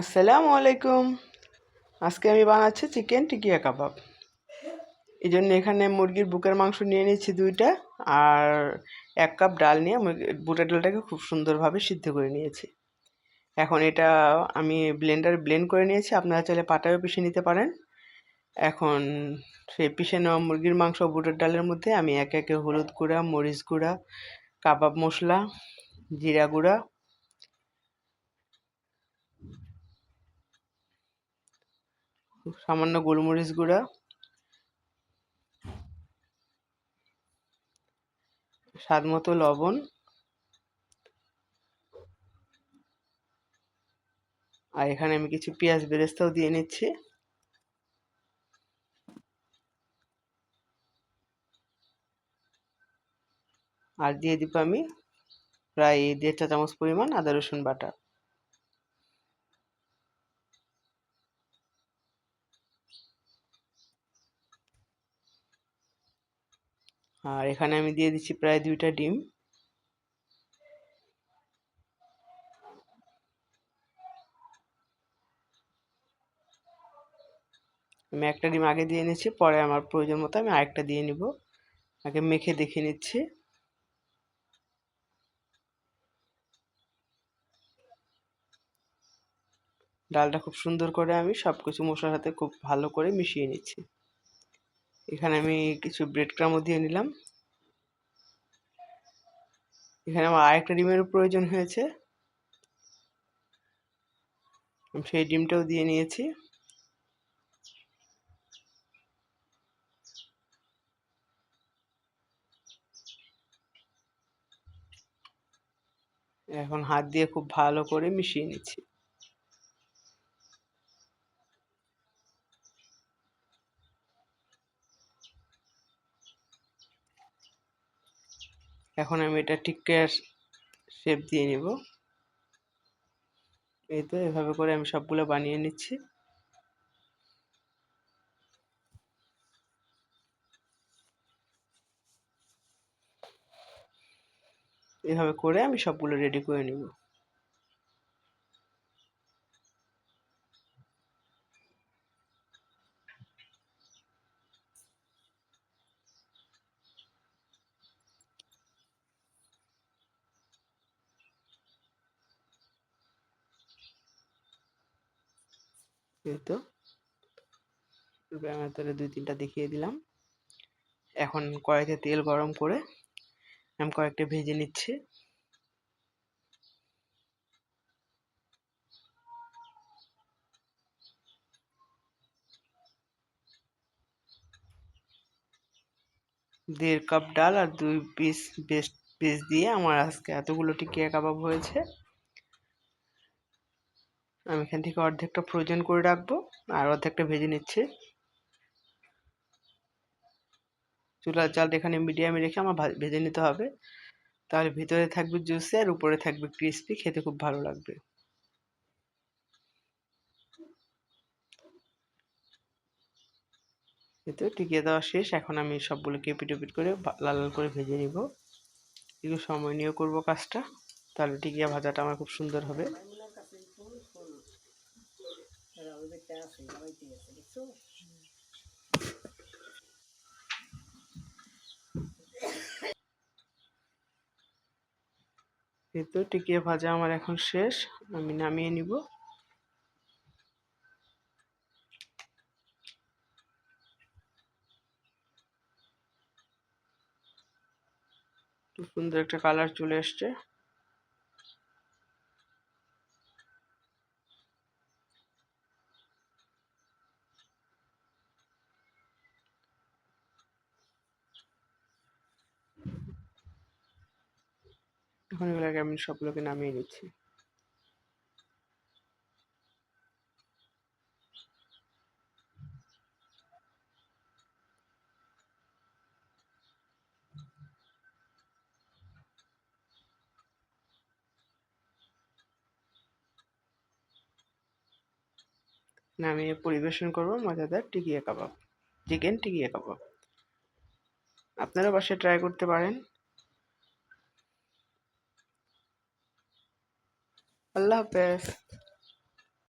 আসসালামু আলাইকুম। আজকে আমি বানাচ্ছি চিকেন টিকিয়া কাবাব। এই জন্য এখানে মুরগির বুকের মাংস নিয়ে নিচ্ছি দুইটা, আর এক কাপ ডাল নিয়ে বুটের ডালটাকে খুব সুন্দরভাবে সিদ্ধ করে নিয়েছি। এখন এটা আমি ব্লেন্ডার ব্লেন্ড করে নিয়েছি, আপনারা চাইলে পাটায়ও পিষে নিতে পারেন। এখন সেই পিষে নেওয়া মুরগির মাংস বুটের ডালের মধ্যে আমি একে একে হলুদ গুঁড়া, মরিচ গুঁড়া, কাবাব মশলা, জিরা গুঁড়া সামান্য গোলমরিচ গুঁড়া। স্বাদ মতো লবণ। আর এখানে আমি কিছু পেঁয়াজ বেরেস্তাও দিয়ে নিচ্ছি। আর দিয়ে দিব আমি প্রায় দেড় চা চামচ পরিমাণ আদা রসুন বাটা। আর এখানে আমি দিয়ে দিচ্ছি প্রায় দুইটা ডিম। আমি একটা ডিম আগে দিয়ে নিচ্ছি পরে আমার প্রয়োজন মতো আমি আরেকটা দিয়ে নিব। আগে মেখে দেখে নিচ্ছি। ডালটা খুব সুন্দর করে আমি সব কিছু মশলার সাথে খুব ভালো করে মিশিয়ে নিচ্ছি। এখানে আমি কিছু ব্রেড ক্রামও দিয়ে নিলাম। এখানে আমার আরেকটা ডিমেরও প্রয়োজন হয়েছে। সেই ডিমটাও দিয়ে নিয়েছি। এখন হাত দিয়ে খুব ভালো করে মিশিয়ে নিচ্ছি। এখন আমি এটা টিক্কার শেপ দিয়ে নিব। এই তো এভাবে করে আমি সবগুলো বানিয়ে নিচ্ছি। এভাবে করে আমি সবগুলো রেডি করে নিব। এই তো। আমি তাহলে দুই তিনটা দেখিয়ে দিলাম। এখন কড়াইতে তেল গরম করে আমি কয়েকটা ভেজে নিচ্ছি। দেড় কাপ ডাল আর দুই পিস বেস্ট পিস দিয়ে আমার আজকে এতগুলো টিকিয়া কাবাব হয়েছে। আমি এখান থেকে অর্ধেকটা ফ্রোজেন করে রাখব, আর অর্ধেকটা ভেজে নিচ্ছি। চুলার জালটা এখানে মিডিয়ামে রেখে আমার ভেজে নিতে হবে। তাহলে ভিতরে থাকবে জুসি আর উপরে থাকবে ক্রিস্পি, খেতে খুব ভালো লাগবে। এতে টিকিয়ে দেওয়া শেষ। এখন আমি সবগুলোকে এপিট ওপিট করে লাল লাল করে ভেজে নিব। একটু সময় নিয়ে করব কাজটা। তাহলে টিকিয়া ভাজাটা আমার খুব সুন্দর হবে। এই তো টিকিয়ে ভাজা আমার এখন শেষ, আমি নামিয়ে নিব। সুন্দর একটা কালার চলে এসছে। এখন এগুলোকে আমি সবগুলোকে নামিয়ে নিচ্ছি। নামিয়ে পরিবেশন করব মজাদার টিকিয়া কাবাব। চিকেন টিকিয়া কাবাব। আপনারা বাসায় ট্রাই করতে পারেন। আল্লাহ হাফেজ